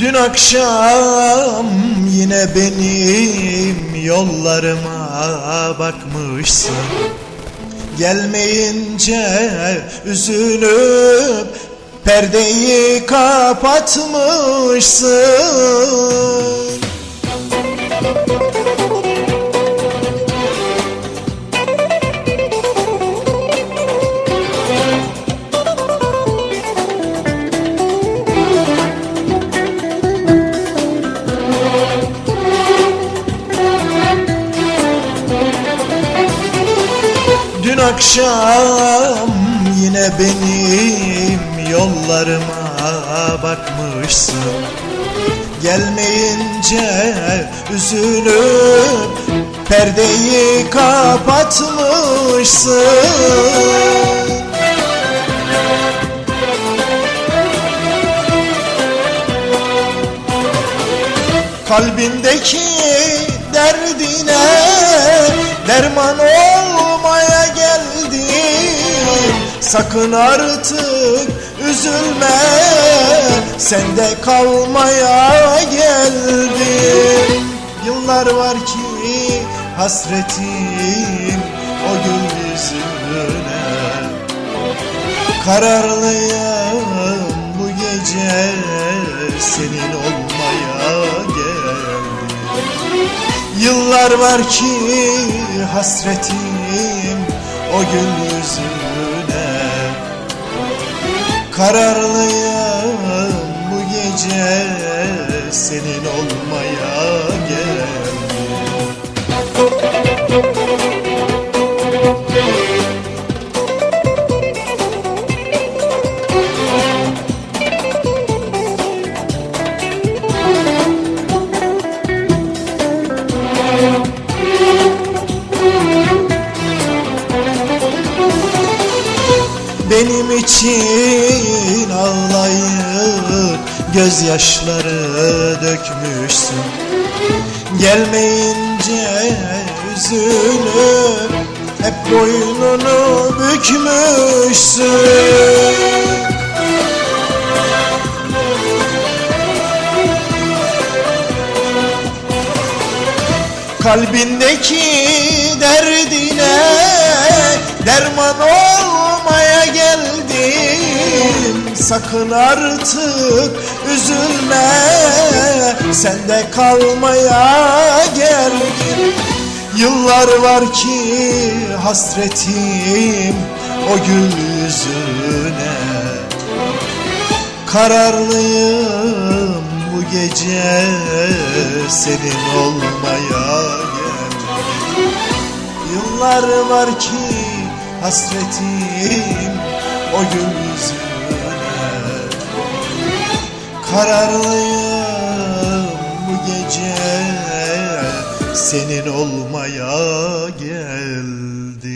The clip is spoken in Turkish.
Dün akşam yine benim yollarıma bakmışsın. Gelmeyince üzülüp perdeyi kapatmışsın akşam yine benim yollarıma bakmışsın. Gelmeyince üzülüp perdeyi kapatmışsın. Kalbindeki derdine derman olmaya Sakın artık üzülme sende kalmaya geldim. Yıllar var ki hasretim o gül yüzüne. Kararlıyım bu gece senin olmaya geldim. Yıllar var ki hasretim o gül yüzüne Kararlıyım bu gece senin olmaya geldim Benim için ağlayıp gözyaşları dökmüşsün. Gelmeyince üzülüp hep boynunu bükmüşsün Kalbindeki derdine derman olmaya geldim. Sakın artık üzülme sende kalmaya geldim. Yıllar var ki hasretim o gül yüzüne. Kararlıyım bu gece senin olmaya geldim. Yıllar var ki hasretim o gül yüzüne. Kararlıyım bu gece senin olmaya geldim